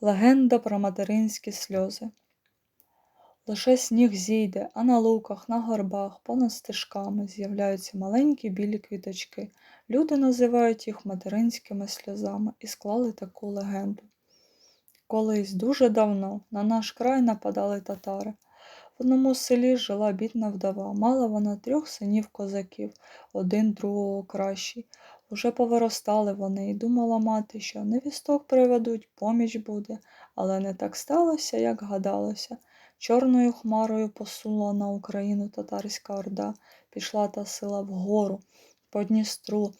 Легенда про материнські сльози. Лише сніг зійде, а на луках, на горбах, понад стежками з'являються маленькі білі квіточки. Люди називають їх материнськими сльозами і склали таку легенду. Колись дуже давно на наш край нападали татари. В одному селі жила бідна вдова. Мала вона трьох синів козаків, один другого кращий. Уже повиростали вони, і думала мати, що невісток приведуть, поміч буде, але не так сталося, як гадалося. Чорною хмарою посунула на Україну татарська орда, пішла та сила вгору, по Дністру,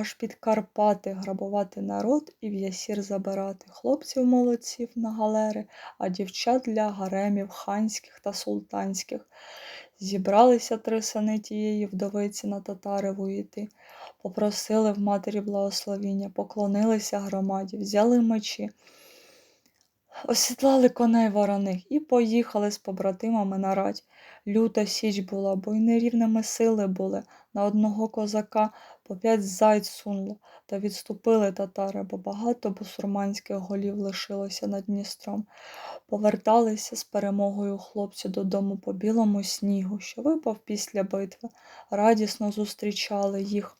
аж під Карпати грабувати народ і в ясір забирати. Хлопців молодців на галери, а дівчат для гаремів ханських та султанських. Зібралися три сини тієї вдовиці на татари воїти, попросили в матері благословіння, поклонилися громаді, взяли мечі, осідлали коней вороних і поїхали з побратимами на радь. Люта січ була, бо й нерівними сили були. На одного козака по п'ять зайць сунуло, та відступили татари, бо багато бусурманських голів лишилося над Дністром. Поверталися з перемогою хлопці додому по білому снігу, що випав після битви. Радісно зустрічали їх.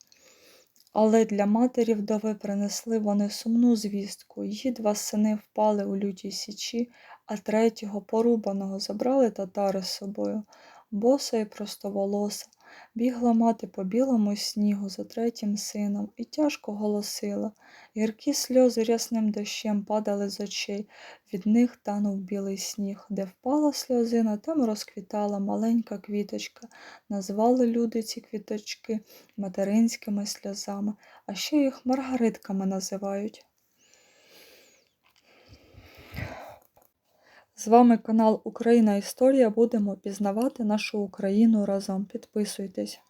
Але для матері вдови принесли вони сумну звістку. Її два сини впали у лютій січі, а третього, порубаного, забрали татари з собою. Боса і простоволоса. Бігла мати по білому снігу за третім сином і тяжко голосила. Гіркі сльози рясним дощем падали з очей, від них танув білий сніг. Де впала сльозина, там розквітала маленька квіточка. Назвали люди ці квіточки материнськими сльозами, а ще їх маргаритками називають. З вами канал Україна Історія. Будемо пізнавати нашу Україну разом. Підписуйтесь.